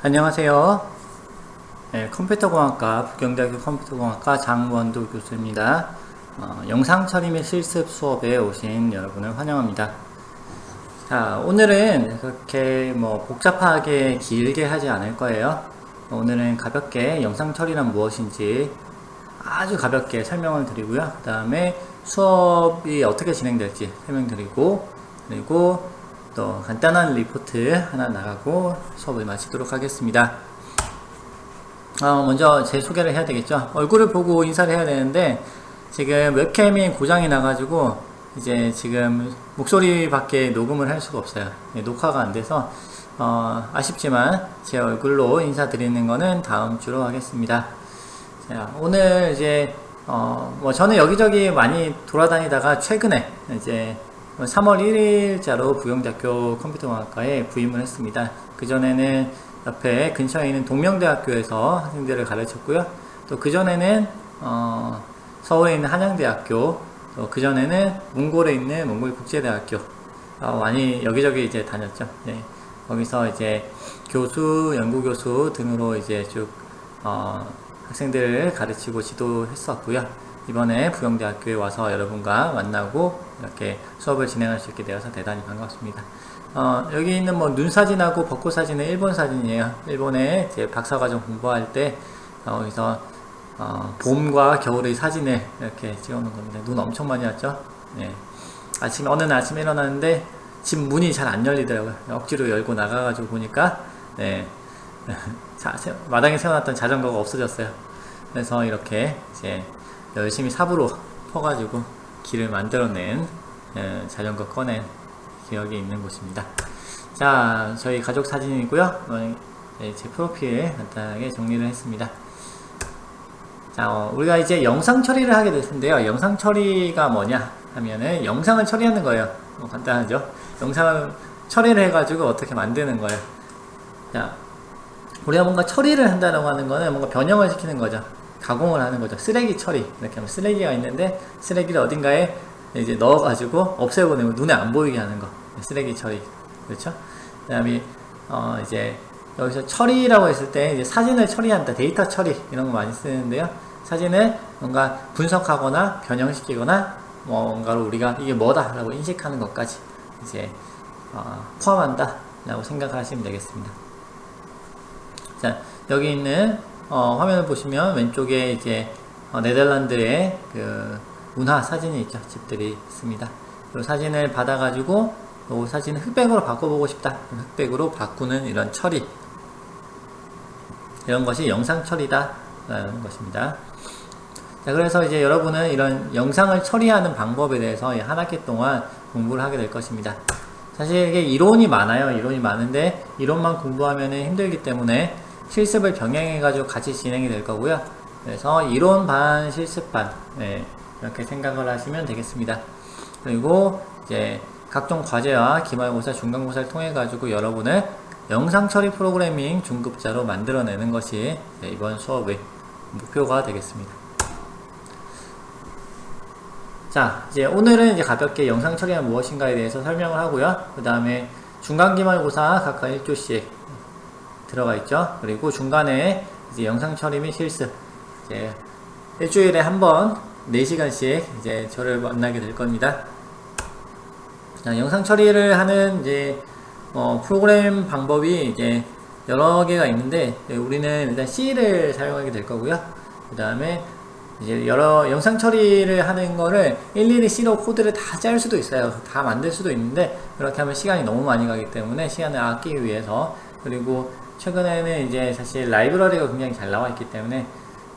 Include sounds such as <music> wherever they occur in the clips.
안녕하세요. 네, 컴퓨터공학과 북경대학교 컴퓨터공학과 장원도 교수입니다. 어, 영상 처리 및 실습 수업에 오신 여러분을 환영합니다. 자, 오늘은 그렇게 뭐 복잡하게 길게 하지 않을 거예요. 오늘은 가볍게 영상 처리란 무엇인지 아주 가볍게 설명을 드리고요. 그 다음에 수업이 어떻게 진행될지 설명드리고 그리고 또 간단한 리포트 하나 나가고 수업을 마치도록 하겠습니다. 어, 먼저 제 소개를 해야 되겠죠. 얼굴을 보고 인사를 해야 되는데 지금 웹캠이 고장이 나가지고 이제 지금 목소리밖에 녹음을 할 수가 없어요. 네, 녹화가 안 돼서 어, 아쉽지만 제 얼굴로 인사드리는 거는 다음 주로 하겠습니다. 자, 오늘 이제 어, 뭐 저는 여기저기 많이 돌아다니다가 최근에 이제 3월 1일자로 부영대학교 컴퓨터공학과에 부임을 했습니다. 그전에는 옆에 근처에 있는 동명대학교에서 학생들을 가르쳤고요. 또 그전에는 어, 서울에 있는 한양대학교, 또 그전에는 몽골에 있는 몽골국제대학교 어, 많이 여기저기 이제 다녔죠. 네. 거기서 이제 교수, 연구교수 등으로 이제 쭉 어, 학생들을 가르치고 지도했었고요. 이번에 부영대학교에 와서 여러분과 만나고 이렇게 수업을 진행할 수 있게 되어서 대단히 반갑습니다. 어, 여기 있는 뭐 눈 사진하고 벚꽃 사진은 일본 사진이에요. 일본에 제 박사과정 공부할 때 어, 여기서 어, 봄과 겨울의 사진을 이렇게 찍어놓은 겁니다. 눈 엄청 많이 왔죠? 네. 아침 어느 날 아침에 일어났는데 집 문이 잘 안 열리더라고요. 억지로 열고 나가가지고 보니까 네. <laughs> 자, 마당에 세워놨던 자전거가 없어졌어요. 그래서 이렇게 이제 열심히 삽으로 퍼가지고 길을 만들어낸 에, 자전거 꺼낸 기억이 있는 곳입니다. 자, 저희 가족 사진이고요. 어, 네, 제 프로필 간단하게 정리를 했습니다. 자, 어, 우리가 이제 영상 처리를 하게 될 텐데요. 영상 처리가 뭐냐 하면은 영상을 처리하는 거예요. 뭐 간단하죠. 영상을 처리를 해가지고 어떻게 만드는 거예요. 자, 우리가 뭔가 처리를 한다고 하는 거는 뭔가 변형을 시키는 거죠. 가공을 하는 거죠. 쓰레기 처리. 이렇게 하면 쓰레기가 있는데 쓰레기를 어딘가에 이제 넣어가지고 없애보내고 눈에 안 보이게 하는 거. 쓰레기 처리. 그렇죠? 그 다음에, 어, 이제 여기서 처리라고 했을 때 이제 사진을 처리한다. 데이터 처리. 이런 거 많이 쓰는데요. 사진을 뭔가 분석하거나 변형시키거나 뭔가로 우리가 이게 뭐다 라고 인식하는 것까지 이제 어, 포함한다 라고 생각하시면 되겠습니다. 자, 여기 있는 어, 화면을 보시면 왼쪽에 이제 어, 네덜란드의 그 문화 사진이 있죠. 집들이 있습니다. 그 사진을 받아가지고 이 사진을 흑백으로 바꿔보고 싶다. 흑백으로 바꾸는 이런 처리. 이런 것이 영상 처리다. 라는 것입니다. 자, 그래서 이제 여러분은 이런 영상을 처리하는 방법에 대해서 한 학기 동안 공부를 하게 될 것입니다. 사실 이게 이론이 많아요. 이론이 많은데 이론만 공부하면 힘들기 때문에 실습을 병행해가지고 같이 진행이 될 거고요. 그래서 이론 반, 실습 반, 네, 이렇게 생각을 하시면 되겠습니다. 그리고 이제 각종 과제와 기말고사, 중간고사를 통해 가지고 여러분을 영상 처리 프로그래밍 중급자로 만들어내는 것이 이번 수업의 목표가 되겠습니다. 자, 이제 오늘은 이제 가볍게 영상 처리가 무엇인가에 대해서 설명을 하고요. 그 다음에 중간 기말고사 각각 1조씩 들어가 있죠. 그리고 중간에 이제 영상 처리 및 실습 이제 일주일에 한 번 4시간씩 이제 저를 만나게 될 겁니다. 자, 영상 처리를 하는 이제 어, 프로그램 방법이 이제 여러 개가 있는데 우리는 일단 C를 사용하게 될 거고요. 그 다음에 이제 여러 영상 처리를 하는 거를 일일이 C로 코드를 다 짤 수도 있어요. 다 만들 수도 있는데 그렇게 하면 시간이 너무 많이 가기 때문에 시간을 아끼기 위해서 그리고 최근에는 이제 사실 라이브러리가 굉장히 잘 나와 있기 때문에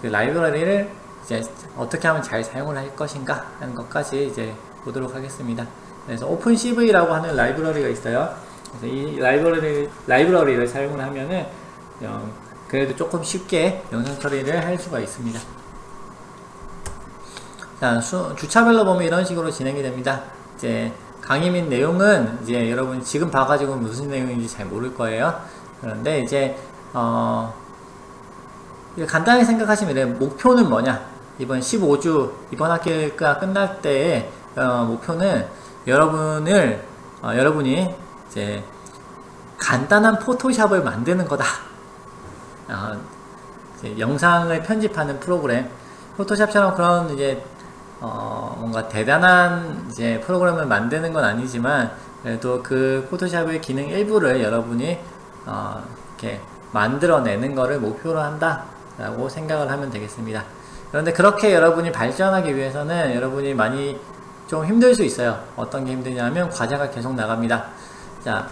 그 라이브러리를 이제 어떻게 하면 잘 사용을 할 것인가 하는 것까지 이제 보도록 하겠습니다. 그래서 오픈CV라고 하는 라이브러리가 있어요. 그래서 이 라이브러리, 라이브러리를 사용을 하면은 어, 그래도 조금 쉽게 영상 처리를 할 수가 있습니다. 자, 수, 주차별로 보면 이런 식으로 진행이 됩니다. 이제 강의 및 내용은 이제 여러분 지금 봐가지고 무슨 내용인지 잘 모를 거예요. 그런데 이제 어 간단히 생각하시면 돼요. 목표는 뭐냐? 이번 15주 이번 학기가 끝날 때 어, 목표는 여러분을 어, 여러분이 이제 간단한 포토샵을 만드는 거다 어, 영상을 편집하는 프로그램 포토샵처럼 그런 이제 어, 뭔가 대단한 이제 프로그램을 만드는 건 아니지만 그래도 그 포토샵의 기능 일부를 여러분이 어, 이렇게 만들어내는 것을 목표로 한다라고 생각을 하면 되겠습니다. 그런데 그렇게 여러분이 발전하기 위해서는 여러분이 많이 좀 힘들 수 있어요. 어떤 게 힘드냐면 과제가 계속 나갑니다. 자,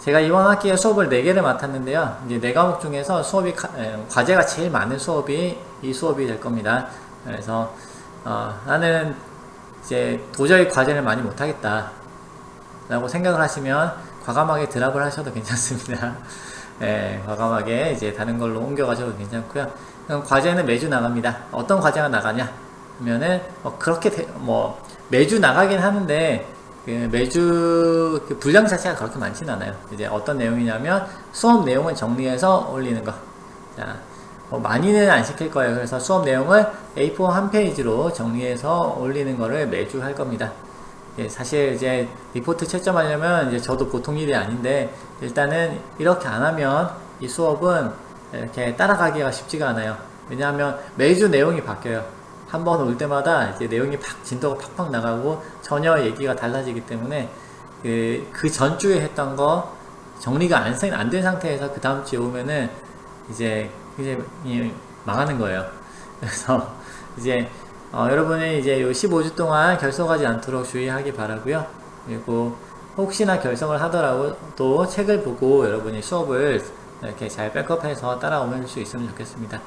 제가 이번 학기에 수업을 4개를 맡았는데요. 이제 4과목 중에서 수업이, 과제가 제일 많은 수업이 이 수업이 될 겁니다. 그래서, 어, 나는 이제 도저히 과제를 많이 못하겠다. 라고 생각을 하시면 과감하게 드랍을 하셔도 괜찮습니다. <laughs> 예, 과감하게 이제 다른 걸로 옮겨가셔도 괜찮고요. 과제는 매주 나갑니다. 어떤 과제가 나가냐? 하면은 뭐 그렇게 대- 뭐 매주 나가긴 하는데 그 매주 그 분량 자체가 그렇게 많지는 않아요. 이제 어떤 내용이냐면 수업 내용을 정리해서 올리는 거. 자, 뭐 많이는 안 시킬 거예요. 그래서 수업 내용을 A4 한 페이지로 정리해서 올리는 거를 매주 할 겁니다. 예, 사실 이제 리포트 채점하려면 이제 저도 보통 일이 아닌데 일단은 이렇게 안 하면 이 수업은 이렇게 따라가기가 쉽지가 않아요. 왜냐하면 매주 내용이 바뀌어요. 한 번 올 때마다 이제 내용이 팍 진도가 팍팍 나가고 전혀 얘기가 달라지기 때문에 그, 그 전주에 했던 거 정리가 안 된 상태에서 그 다음 주에 오면은 이제 이제 이 망하는 거예요. 그래서 이제 어, 여러분이 이제 요 15주 동안 결석하지 않도록 주의하기 바라고요. 그리고 혹시나 결석을 하더라도 또 책을 보고 여러분이 수업을 이렇게 잘 백업해서 따라오실 수 있으면 좋겠습니다.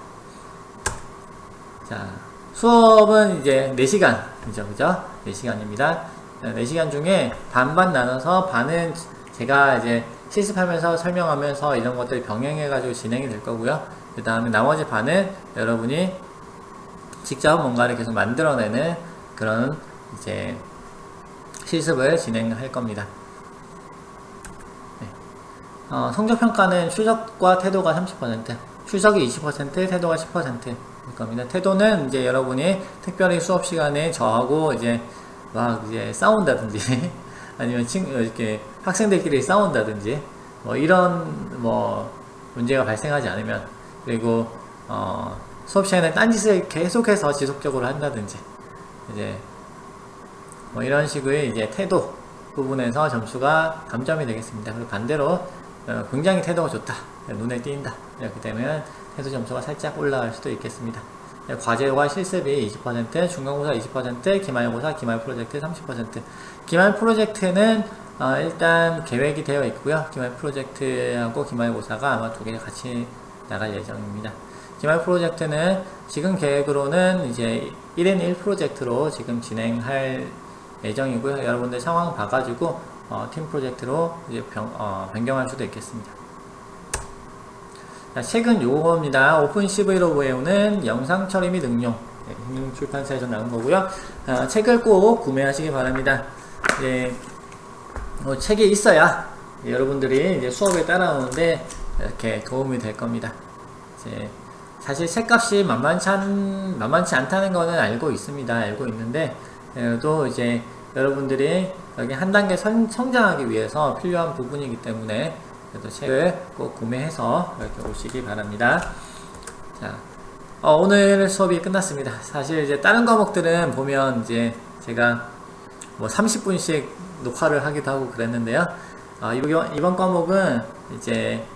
자, 수업은 이제 4시간이죠. 그죠? 4시간입니다. 4시간 중에 반반 나눠서 반은 제가 이제 실습하면서 설명하면서 이런 것들 병행해가지고 진행이 될 거고요. 그 다음에 나머지 반은 여러분이 직접 뭔가를 계속 만들어내는 그런 이제 실습을 진행할 겁니다. 네. 어, 성적 평가는 추적과 태도가 30%, 추적이 20%, 태도가 10%일 겁니다. 태도는 이제 여러분이 특별히 수업 시간에 저하고 이제 막 이제 싸운다든지 <laughs> 아니면 친 이렇게 학생들끼리 싸운다든지 뭐 이런 뭐 문제가 발생하지 않으면 그리고 어 수업 시간에 딴짓을 계속해서 지속적으로 한다든지 이제 뭐 이런 식의 이제 태도 부분에서 점수가 감점이 되겠습니다. 그리고 반대로 어, 굉장히 태도가 좋다, 눈에 띈다 이렇게 되면 태도 점수가 살짝 올라갈 수도 있겠습니다. 과제와 실습이 20%, 중간고사 20%, 기말고사, 기말 프로젝트 30%. 기말 프로젝트는 어, 일단 계획이 되어 있고요. 기말 프로젝트하고 기말고사가 아마 두 개 같이 나갈 예정입니다. 기말 프로젝트는 지금 계획으로는 이제 1인 1 프로젝트로 지금 진행할 예정이고요. 여러분들 상황 봐가지고 어, 팀 프로젝트로 이제 변, 어, 변경할 수도 있겠습니다. 자, 책은 요겁니다. 오픈 CV로 배우는 영상 처리 및 응용. 네, 흥용 출판사에서 나온 거고요. 아, 책을 꼭 구매하시기 바랍니다. 예, 뭐 책이 있어야 여러분들이 이제 수업에 따라오는데 이렇게 도움이 될 겁니다. 이제 사실 책값이 만만치, 않, 만만치 않다는 거는 알고 있습니다. 알고 있는데 그래도 이제 여러분들이 여기 한 단계 선, 성장하기 위해서 필요한 부분이기 때문에 그래도 책을 꼭 구매해서 이렇게 오시기 바랍니다. 자, 어, 오늘 수업이 끝났습니다. 사실 이제 다른 과목들은 보면 이제 제가 뭐 30분씩 녹화를 하기도 하고 그랬는데요. 어, 이번, 이번 과목은 이제 그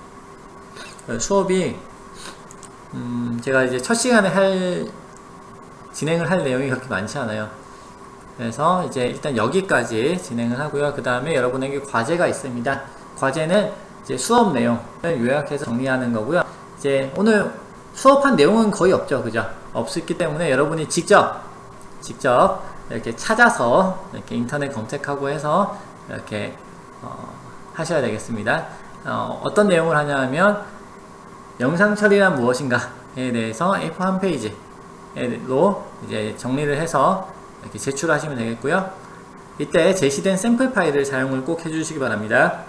수업이 음, 제가 이제 첫 시간에 할 진행을 할 내용이 그렇게 많지 않아요. 그래서 이제 일단 여기까지 진행을 하고요. 그 다음에 여러분에게 과제가 있습니다. 과제는 이제 수업 내용을 요약해서 정리하는 거고요. 이제 오늘 수업한 내용은 거의 없죠. 그죠? 없었기 때문에 여러분이 직접, 직접 이렇게 찾아서 이렇게 인터넷 검색하고 해서 이렇게 어, 하셔야 되겠습니다. 어, 어떤 내용을 하냐면 영상 처리란 무엇인가에 대해서 A4 한 페이지로 이제 정리를 해서 이렇게 제출하시면 되겠고요. 이때 제시된 샘플 파일을 사용을 꼭 해주시기 바랍니다.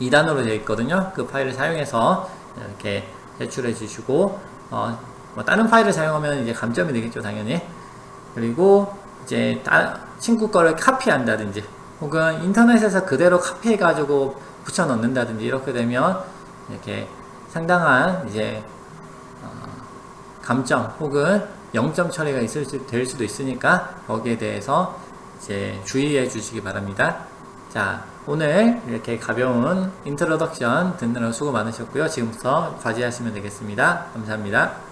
2단으로 되어 있거든요. 그 파일을 사용해서 이렇게 제출해 주시고, 어, 뭐 다른 파일을 사용하면 이제 감점이 되겠죠, 당연히. 그리고 이제 따, 친구 거를 카피한다든지, 혹은 인터넷에서 그대로 카피해 가지고 붙여 넣는다든지, 이렇게 되면 이렇게 상당한 이제 어, 감점 혹은 0점 처리가 있을 수, 될 수도 있으니까 거기에 대해서 이제 주의해 주시기 바랍니다. 자, 오늘 이렇게 가벼운 인트로덕션 듣느라 수고 많으셨고요. 지금부터 과제하시면 되겠습니다. 감사합니다.